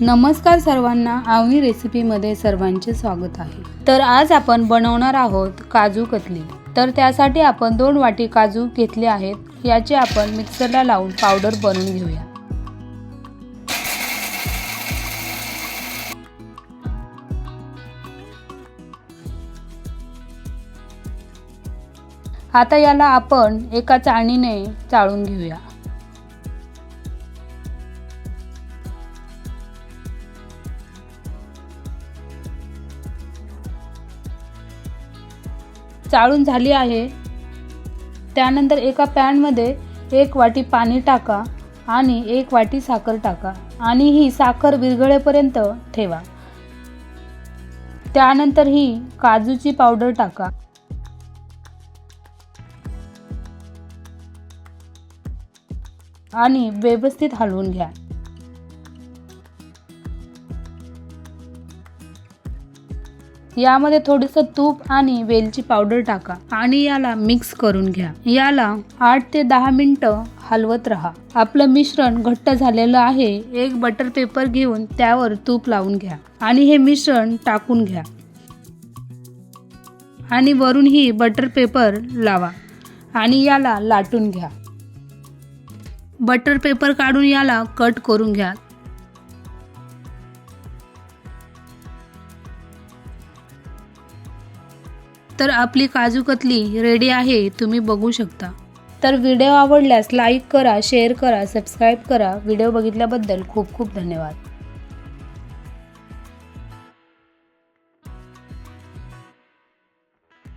नमस्कार सर्वांना आवनी रेसिपीमध्ये सर्वांचे स्वागत आहे. तर आज आपण बनवणार आहोत काजू कतली. तर त्यासाठी आपण दोन वाटी काजू घेतले आहेत याचे आपण मिक्सरला लावून पावडर बनवून घेऊया. आता याला आपण एका चाळणीने चाळून घेऊया. चाळून झाली आहे. त्यानंतर एका पॅनमध्ये एक वाटी पाणी टाका आणि एक वाटी साखर टाका आणि ही साखर विरघळेपर्यंत ठेवा. त्यानंतर ही काजूची पावडर टाका. आणि व्यवस्थित हलवून घ्या. यामध्ये थोडंसं तूप आणि वेलची पावडर टाका आणि याला मिक्स करून घ्या. याला आठ ते दहा मिनिटं हलवत राहा. आपलं मिश्रण घट्ट झालेलं आहे. एक बटर पेपर घेऊन त्यावर तूप लावून घ्या आणि हे मिश्रण टाकून घ्या. आणि वरून ही बटर पेपर लावा आणि याला लाटून घ्या. बटर पेपर काढून याला कट करून घ्या. तर आपली काजू कतली रेडी आहे तुम्ही बघू शकता. तर व्हिडिओ आवडल्यास लाईक करा शेअर करा सबस्क्राईब करा. व्हिडिओ बघितल्याबद्दल खूप खूप धन्यवाद.